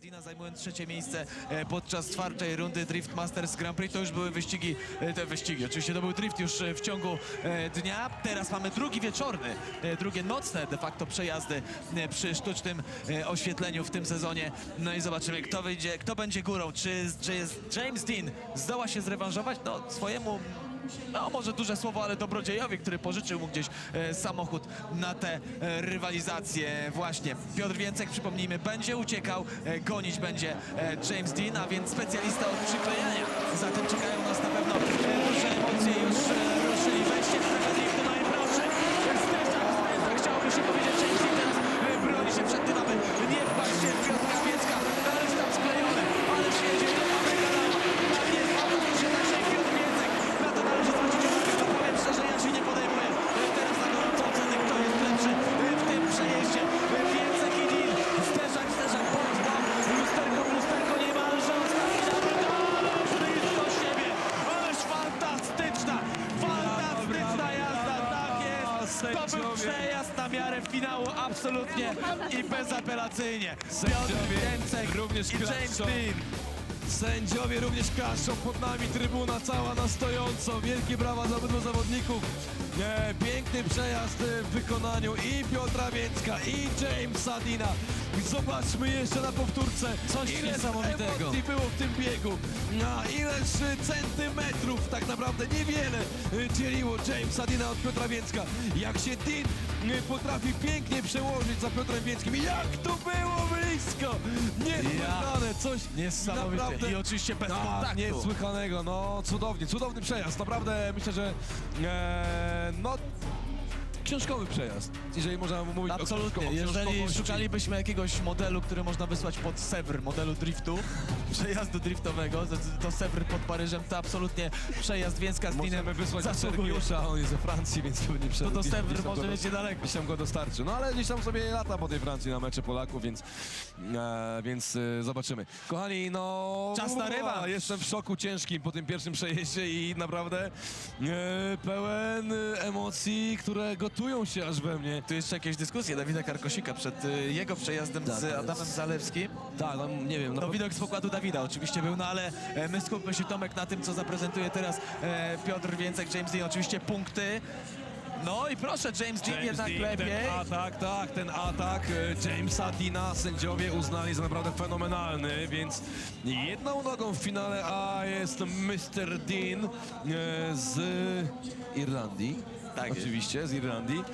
Adina zajmując trzecie miejsce e, podczas czwartej rundy Drift Masters Grand Prix. To już były wyścigi, e, te wyścigi, oczywiście to był drift już e, w ciągu dnia. Teraz mamy drugi wieczorny, drugie nocne de facto przejazdy przy sztucznym oświetleniu w tym sezonie. No i zobaczymy, kto wyjdzie, kto będzie górą. Czy, czy jest James Dean zdoła się zrewanżować? No swojemu no może duże słowo, ale dobrodziejowi, który pożyczył mu gdzieś e, samochód na te e, rywalizacje właśnie. Piotr Więcek, przypomnijmy, będzie uciekał, e, gonić będzie e, James Dean, a więc specjalista od przyklejania. Zatem czekają nas na pewno e, duże emocje, już e, to był przejazd na miarę finału, absolutnie i bezapelacyjnie, Piotr Sędziowie Więcek również i James klaszczą. Dean. Sędziowie również klaszczą pod nami, trybuna cała na stojąco. Wielkie brawa dla obydwu zawodników. E, piękny przejazd e, w wykonaniu i Piotra Więcka, i Jamesa Dina. Zobaczmy jeszcze na powtórce, Coś ile niesamowitego. emocji było w tym biegu. A ileż centymetrów, tak naprawdę niewiele e, dzieliło Jamesa Dina od Piotra Więcka. Jak się Dean e, potrafi pięknie przełożyć za Piotrem Więckim. Jak to było blisko! Niesłychane, coś Niesamowite. naprawdę- I oczywiście bez tak, kontaktu. niesłychanego, no cudownie, cudowny przejazd, naprawdę myślę, że e, no książkowy przejazd, jeżeli można mówić o Absolutnie. książko- Jeżeli szukalibyśmy jakiegoś modelu, który można wysłać pod Sewr, modelu driftu, przejazdu driftowego, to- to Sewr pod Paryżem, to absolutnie przejazd Więcka z Dinem Możemy wysłać do zasługuje. Sergiusza, on jest we Francji, więc pewnie To przed do gdzieś- Sewr gdzieś tam może go- mieć niedaleko. Gdzieś tam go dostarczy. No ale gdzieś tam sobie lata po tej Francji na mecze Polaków, więc, e, więc e, zobaczymy. Kochani, no... Czas na rewanż. Jestem w szoku ciężkim po tym pierwszym przejeździe i naprawdę e, pełen e, emocji, które gotują się aż we mnie. Tu jeszcze jakieś dyskusje Dawida Karkosika przed y, jego przejazdem Tak, z jest- Adamem Zalewskim. Tak, no nie wiem, no, To widok z pokładu Dawida oczywiście był, no ale e, my skupmy się Tomek na tym, co zaprezentuje teraz e, Piotr Więcek, James Dean, oczywiście punkty. No i proszę, James Dean jednak Dean, lepiej. Ten atak, tak, ten atak e, Jamesa Dina sędziowie uznali za naprawdę fenomenalny, więc jedną nogą w finale A jest Mr. Dean e, z Irlandii. Tak. Oczywiście, z Irlandii.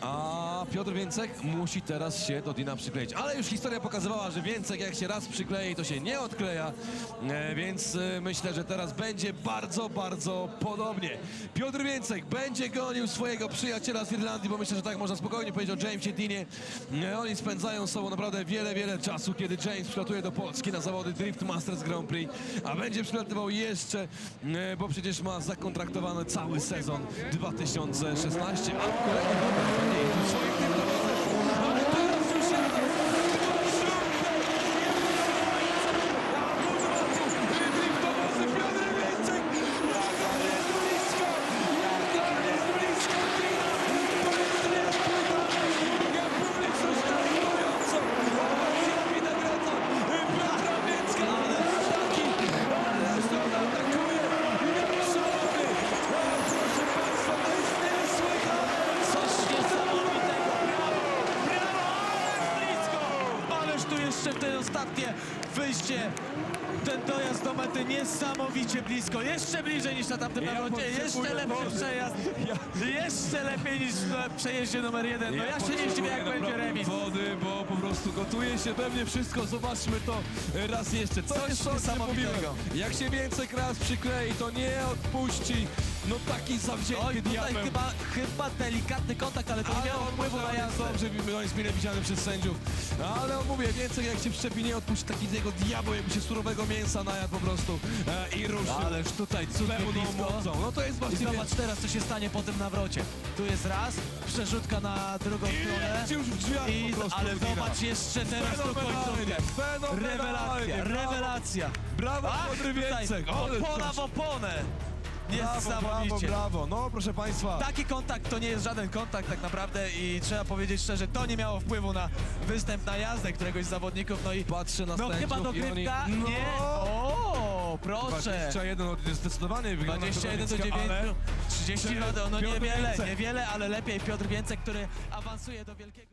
A Piotr Więcek musi teraz się do Dina przykleić. Ale już historia pokazywała, że Więcek jak się raz przyklei, to się nie odkleja. E, więc e, myślę, że teraz będzie bardzo, bardzo podobnie. Piotr Więcek będzie gonił swojego przyjaciela z Irlandii, bo myślę, że tak można spokojnie powiedzieć o Jamesie Dinie. E, oni spędzają z sobą naprawdę wiele, wiele czasu, kiedy James przylatuje do Polski na zawody Drift Masters Grand Prix, a będzie przylatywał jeszcze, e, bo przecież ma zakontraktowany cały sezon 2016, a kolejny numer będzie jeździł swoim driftowozem. Ale teraz już jadą! Driftowozy Piotr Więcek! Jak on jest blisko! Jak on jest blisko! To jest niespłychane! Jak publiczność reagującą! Owacja winogradza! Piotra Więcka! Ale ataki! Ależ to on atakuje! Jak szalony! Ale Proszę Państwa, to jest niesłychane! Coś niesamowitego, brawo, brawo, ale blisko! Jeszcze te ostatnie wyjście, ten dojazd do mety niesamowicie blisko, jeszcze bliżej niż na tamtym Ja nawrocie, jeszcze lepszy wody. przejazd, Ja- jeszcze lepiej niż na przejeździe numer jeden. No ja, się nie zdziwię, jak będzie remis. wody, bo po prostu gotuje się we mnie wszystko. Zobaczmy to raz jeszcze. Coś czym niesamowitego. Jak się więcej raz przyklei, to nie odpuści. No taki zawzięty Oj, tutaj diabeł. chyba, chyba delikatny kontakt, ale to nie Ale miało wpływu na jazdę. dobrze, on jest mile widziany przez sędziów. Ale on mówię, więcej jak się przyczepi, nie odpuści taki tego diabeł, jakby się surowego mięsa najadł po prostu e, i ruszył. Ależ tutaj cudnie pełną blisko. mocą. No to jest I właściwie... zobacz teraz, co się stanie po tym nawrocie. Tu jest raz, przerzutka na drugą I stronę. leci już w drzwiach I, po prostu ale zobacz jeszcze teraz tą Fenomenalnie, końcówkę. fenomenalnie, Rewelacja, brawo. rewelacja. Brawo, Ach, Piotr tutaj Więcek. Ale opona coś. w oponę. Brawo, brawo, Niesamowicie. brawo. No, proszę państwa. Taki kontakt to nie jest żaden kontakt tak naprawdę i trzeba powiedzieć szczerze, to nie miało wpływu na występ na jazdę któregoś z zawodników, no i Patrzę na no sędziów chyba i oni... dogrywka, No! nie, o, proszę. 21 od zdecydowanie wygląda 21 do 9, ale 30 no, no Piotr niewiele, Więcek. niewiele, ale lepiej Piotr Więcek, który awansuje do wielkiego.